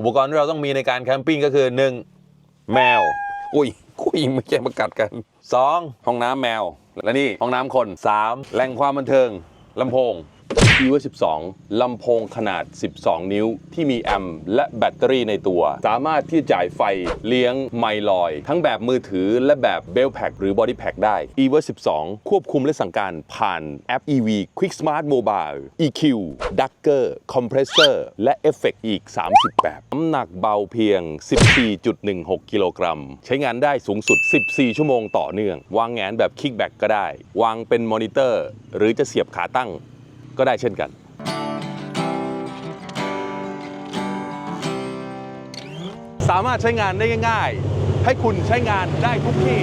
อุปกรณ์ที่เราต้องมีในการแคมปิ้งก็คือ 1. แมว อุ้ยคุยไม่ใช่มากัดกัน 2. ห้องน้ำแมว และนี่ห้องน้ำคน 3. แหล่งความบันเทิงลำโพง e v 12ลำโพงขนาด 12 นิ้ว ที่มีแอมป์และแบตเตอรี่ในตัว สามารถที่จะจ่ายไฟเลี้ยงไมลอย ทั้งแบบมือถือและแบบเบลแพ็กหรือบอดี้แพ็กได้ e v 12 ควบคุมและสั่งการผ่านแอป EV Quick Smart Mobile EQ Ducker Compressor และเอฟเฟกอีก 30 แบบน้ำหนักเบาเพียง 14.16 กิโลกรัม ใช้งานได้สูงสุด 14 ชั่วโมงต่อเนื่อง วางแงนแบบคิกแบ็กก็ได้ วางเป็นมอนิเตอร์ หรือจะเสียบขาตั้ง ก็ได้เช่นกันสามารถใช้งานได้ง่ายๆ ให้คุณใช้งานได้ทุกที่